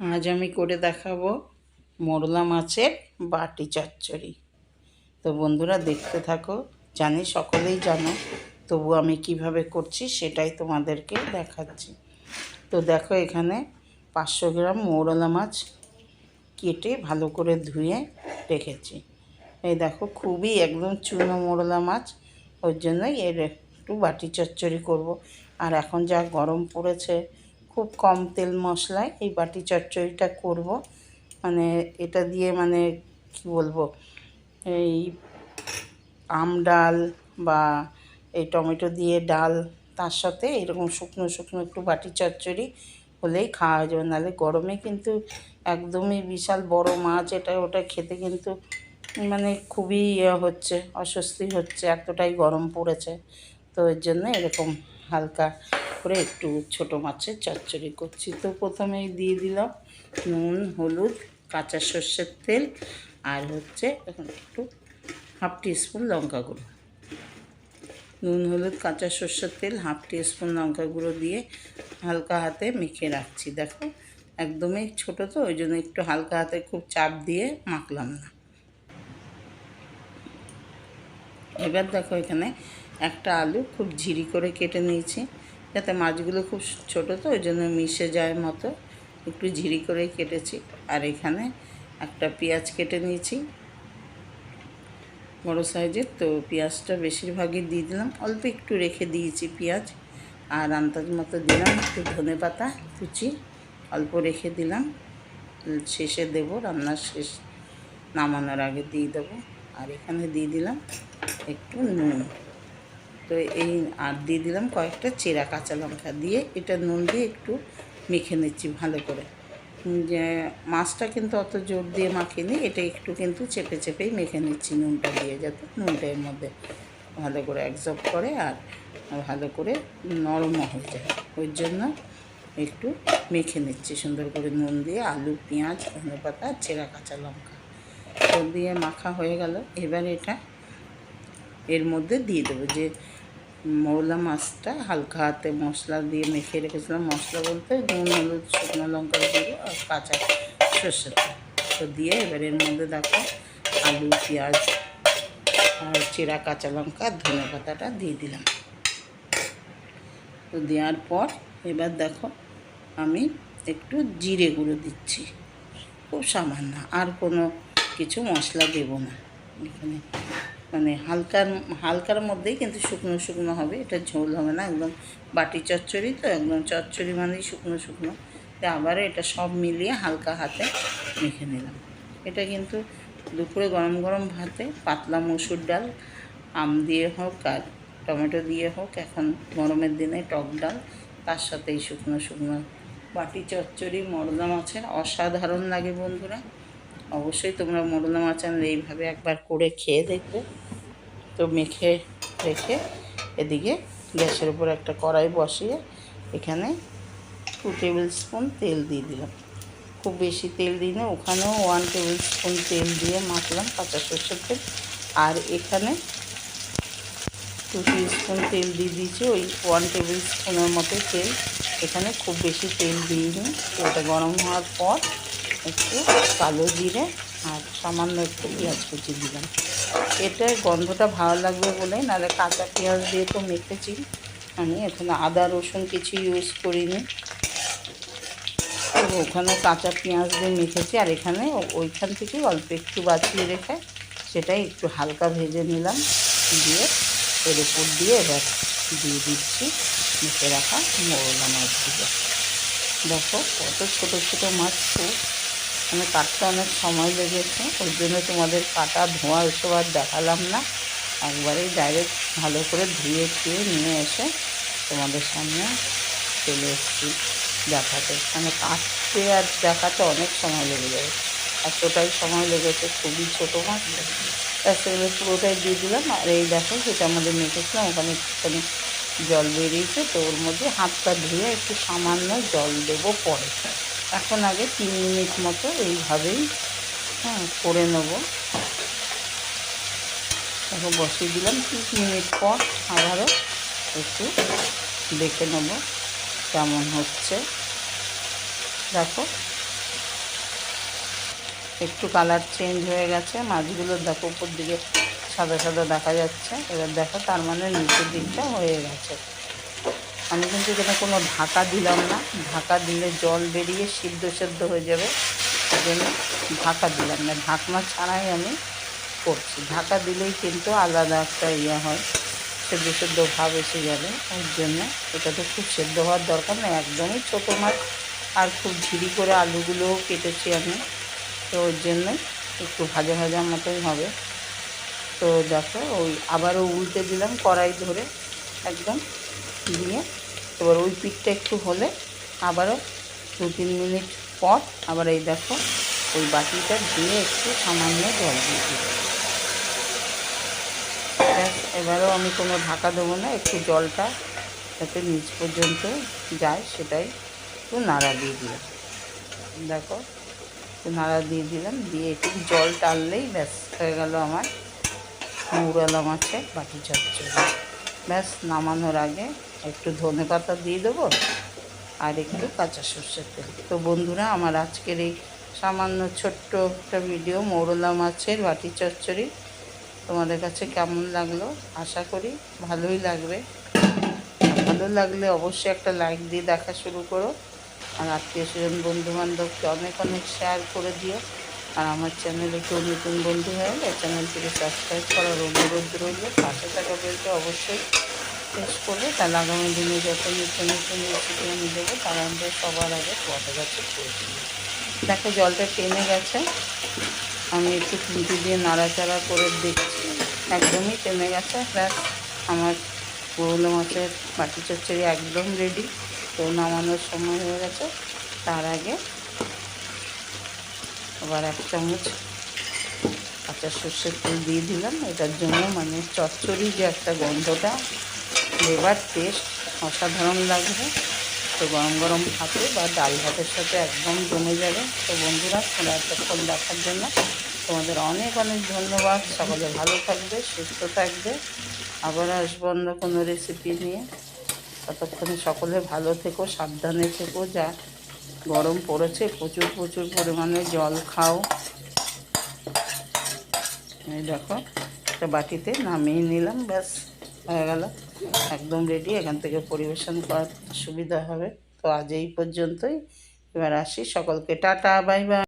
আজ আমি করে দেখাবো মোরলা মাছের বাটি চচ্চড়ি। তো বন্ধুরা, দেখতে থাকো। জানি সকলেই জানো, তবু আমি কীভাবে করছি সেটাই তোমাদেরকে দেখাচ্ছি। তো দেখো, এখানে পাঁচশো গ্রাম মৌরলা মাছ কেটে ভালো করে ধুয়ে রেখেছি। এই দেখো, খুবই একদম চুনো মোরলা মাছ। ওর জন্যই এর একটু বাটি চচ্চড়ি করব। আর এখন যা গরম পড়েছে খুব কম তেল মশলায় এই বাটি চচ্চড়িটা করব। মানে এটা দিয়ে মানে কি বলব, এই আম ডাল বা এই টমেটো দিয়ে ডাল, তার সাথে এরকম শুকনো শুকনো একটু বাটি চচ্চড়ি হলেই খাওয়া যাবে। নাহলে গরমে কিন্তু একদমই বিশাল বড় মাছ, এটা ওটা খেতে কিন্তু মানে খুবই ইয়ে হচ্ছে, অস্বস্তি হচ্ছে, এতটাই গরম পড়েছে। তো এর জন্য এরকম হালকা করে একটু ছোট মাছের চচ্চড়ি করছি। তো প্রথমেই দিয়ে দিলাম নুন, হলুদ, কাঁচা সর্ষের তেল আর হচ্ছে এখন একটু হাফ টিস্পুন লঙ্কা গুঁড়ো। নুন, হলুদ, কাঁচা সর্ষের তেল হাফ টিস্পুন লঙ্কা গুঁড়ো দিয়ে হালকা হাতে মেখে রাখছি। দেখো একদমই ছোটো তো, ওই জন্য একটু হালকা হাতে খুব চাপ দিয়ে মাখলাম না। এবার দেখো এখানে একটা আলু খুব ঝিরি করে কেটে নিয়েছি। যাতে মাছগুলো খুব ছোটো তো, ওই জন্য মিশে যায় মতো। একটু ঝিরি করে কেটেছি। আর এখানে একটা পেঁয়াজ কেটে নিয়েছি। বড়ো সাইজের, তো পেঁয়াজটা বেশিরভাগই দিয়ে দিলাম। অল্প একটু রেখে দিয়েছি পেঁয়াজ। আর আন্দাজ মতো দিলাম একটু ধনে পাতা, কুচি, অল্প রেখে দিলাম। শেষে দেবো রান্নার শেষ নামানোর আগে দিয়ে দেবো। আর এখানে দিয়ে দিলাম একটু নুন। তো এই আর দিয়ে দিলাম কয়েকটা চেরা কাঁচা লঙ্কা দিয়ে এটা নুন দিয়ে একটু মেখে নিচ্ছি ভালো করে। যে মাছটা কিন্তু অত জোর দিয়ে মাখিনি, এটা একটু কিন্তু চেপে চেপেই মেখে নিচ্ছি নুনটা দিয়ে যাতে নুনটা এর মধ্যে ভালো করে অ্যাবজর্ব করে আর ভালো করে নরমও হয়ে যায়। ওই জন্য একটু মেখে নিচ্ছি, সুন্দর করে নুন দিয়ে আলু, পেঁয়াজ ধনে পাতা চেরা কাঁচা লঙ্কা। তো দিয়ে মাখা হয়ে গেল। এবার এটা এর মধ্যে দিয়ে দেবো যে মৌলা মাছটা হালকা হাতে মশলা দিয়ে মেখে রেখেছিলাম। মশলা বলতে নুন, হলুদ, শুকনো লঙ্কা গুঁড়ো আর কাঁচা সর্ষের তেল। তো দিয়ে এবার এর মধ্যে দেখো আলু, পেঁয়াজ আর চেরা কাঁচা লঙ্কা, ধনে পাতাটা দিয়ে দিলাম। তো দেওয়ার পর এবার দেখো আমি একটু জিরে গুঁড়ো দিচ্ছি। খুব সামান্য, আর কোনো কিছু মশলা দেব না। এখানে মানে হালকার হালকার মধ্যেই কিন্তু শুকনো শুকনো হবে। এটা ঝোল হবে না, একদম বাটি চচ্চড়ি তো, একদম চচ্চড়ি মানেই শুকনো শুকনো। আবারও এটা সব মিলিয়ে হালকা হাতে মেখে নিলাম। এটা কিন্তু দুপুরে গরম গরম ভাতে পাতলা মসুর ডাল, আম দিয়ে হোক আর টমেটো দিয়ে হোক, এখন গরমের দিনে টক ডাল, তার সাথে এই শুকনো শুকনো বাটি চচ্চড়ি মরলা মাছের অসাধারণ লাগে বন্ধুরা। অবশ্যই তোমরা মোরলা মাছ আনলে এইভাবে একবার করে খেয়ে দেখবে। তো মেখে রেখে এদিকে গ্যাসের উপর একটা কড়াই বসিয়ে এখানে টু টেবিল স্পুন তেল দিয়ে দিলাম। খুব বেশি তেল দিই না, ওখানেও ওয়ান টেবিল স্পুন তেল দিয়ে মাখলাম কাঁচা সর্ষের তেল। আর এখানে টু স্পুন তেল দিয়ে দিয়েছি, ওই ওয়ান টেবিল স্পুনের মতো তেল। এখানে খুব বেশি তেল দিইনি, তেলটা গরম হওয়ার পর একটু কালো জিরে আর সামান্য একটু পেঁয়াজ কুচি দিলাম। এটার গন্ধটা ভালো লাগবে বলে, নাহলে কাঁচা পেঁয়াজ দিয়ে তো মেখেছি। আমি এখানে আদা, রসুন কিছু ইউজ করিনি। তো ওখানে কাঁচা পেঁয়াজ দিয়ে মেখেছি আর এখানে ওইখান থেকেই অল্প একটু বাঁচিয়ে রেখে সেটাই একটু হালকা ভেজে নিলাম। দিয়ে এর উপর দিয়ে এবার দিয়ে দিচ্ছি মেখে রাখা মোরলা মাছগুলো। দেখো কত ছোটো ছোটো মাছ খুব মানে কাটতে অনেক সময় লেগেছে ওই জন্য তোমাদের কাটা ধোঁয়া এসব আর দেখালাম না। একবারেই ডাইরেক্ট ভালো করে ধুয়ে ধুয়ে নিয়ে এসে তোমাদের সামনে চলে এসেছি দেখাতে। মানে কাটতে আর দেখাতে অনেক সময় লেগে যাবে এতটাই সময় লেগেছে, খুবই ছোটো মাছ সেগুলো পুরোটাই দিয়ে দিলাম। আর এই দেখো, যেটা আমাদের মেখেছিলাম ওখানে একটুখানি জল বেরিয়েছে, তো ওর মধ্যে হাতটা ধুয়ে একটু সামান্য জল দেবো পরে। এখন আগে তিন মিনিট মতো এইভাবেই হ্যাঁ করে নেব। দেখো, বসিয়ে দিলাম তিন মিনিট পর আবারও একটু দেখে নেব কেমন হচ্ছে। দেখো, একটু কালার চেঞ্জ হয়ে গেছে, মাছগুলো দেখো উপর দিকে সাদা সাদা দেখা যাচ্ছে। এবার দেখো, তার মানে নিচের দিকটা হয়ে গেছে। আমি কিন্তু এখানে কোনো ঢাকা দিলাম না। ঢাকা দিলে জল বেরিয়ে সিদ্ধ সেদ্ধ হয়ে যাবে। জন্য ঢাকা দিলাম না। ঢাকনা ছাড়াই আমি করছি। ঢাকা দিলেই কিন্তু আলাদা একটা ইয়ে হয়। সেদ্ধ সেদ্ধ ভাব এসে যাবে। ওর জন্য এটা তো খুব সেদ্ধ হওয়ার দরকার নেই একদমই ছোটো মাছ। আর খুব ঝিরি করে আলুগুলোও কেটেছি আমি। তো ওর জন্য একটু ভাজা ভাজা মতোই হবে। তো দেখো, ওই আবারও উল্টে দিলাম কড়াই ধরে। একদম দিয়ে এবার ওই পিঠটা একটু হলে আবারও দু তিন মিনিট পর আবার এই দেখো, ওই বাটিটা দিয়ে একটু সামান্য জল দিয়ে দিই এবারেও আমি কোনো ঢাকা দেবো না, একটু জলটা যাতে নিচ পর্যন্ত যায় সেটাই একটু নাড়া দিয়ে দিলাম। দেখো, একটু নাড়া দিয়ে দিলাম, দিয়ে একটু জল টানলেই ব্যাস হয়ে গেল আমার মৌরালা মাছের বাটি চচ্চড়ি ব্যাস, নামানোর আগে একটু ধনে পাতা দিয়ে দেবো আর একটু কাঁচা সর্ষের তেল। তো বন্ধুরা, আমার আজকের এই সামান্য ছোট্ট একটা ভিডিও মৌরলা মাছের বাটি চচ্চড়ি তোমাদের কাছে কেমন লাগল? আশা করি ভালোই লাগবে। ভালো লাগলে অবশ্যই একটা লাইক দিয়ে দেখা শুরু করো। আর আত্মীয় স্বজন বন্ধু বান্ধবকে অনেক অনেক শেয়ার করে দিও। আর আমার চ্যানেলে কেউ নতুন বন্ধু হয়ে গেলে চ্যানেলটিকে সাবস্ক্রাইব করার অনুরোধ রইল। পাশে থাকা বেলটা অবশ্যই প্রেস করবে তাহলে আগামী দিনে যত নিত্য নতুন রেসিপি আমি দেবো, তার আমাদের সবার আগে কাছে পৌঁছে দেবো। দেখো জলটা টেনে গেছে। আমি একটু খুঁটি দিয়ে নাড়াচাড়া করে দেখছি। একদমই টেনে গেছে। ব্যাস, আমার পুরোনো মাছের বাটি চচ্চড়ি একদম রেডি তো নামানোর সময় হয়ে গেছে। তার আগে আবার এক চামচ কাঁচা সর্ষের তেল দিয়ে দিলাম। এটার জন্য মানে চচ্চড়ি যে একটা গন্ধটা ফ্লেভার টেস্ট অসাধারণ লাগবে। তো গরম গরম ভাতে বা ডাল ভাতের সাথে একদম জমে যাবে। তো বন্ধুরা, তোমরা এতক্ষণ দেখার জন্য তোমাদের অনেক অনেক ধন্যবাদ। সকলে ভালো থাকবে, সুস্থ থাকবে। আবার আসব অন্য কোনো রেসিপি নিয়ে। ততক্ষণে সকলে ভালো থেকো, সাবধানে থেকো। যা গরম পড়েছে, প্রচুর প্রচুর পরিমাণে জল খাও। এই দেখো, একটা বাটিতে নামিয়ে নিলাম, ব্যাস, হয়ে গেল। একদম রেডি এখান থেকে পরিবেশন করার সুবিধা হবে। তো আজ এই পর্যন্তই। এবার আসি সকলকে। Tata bye bye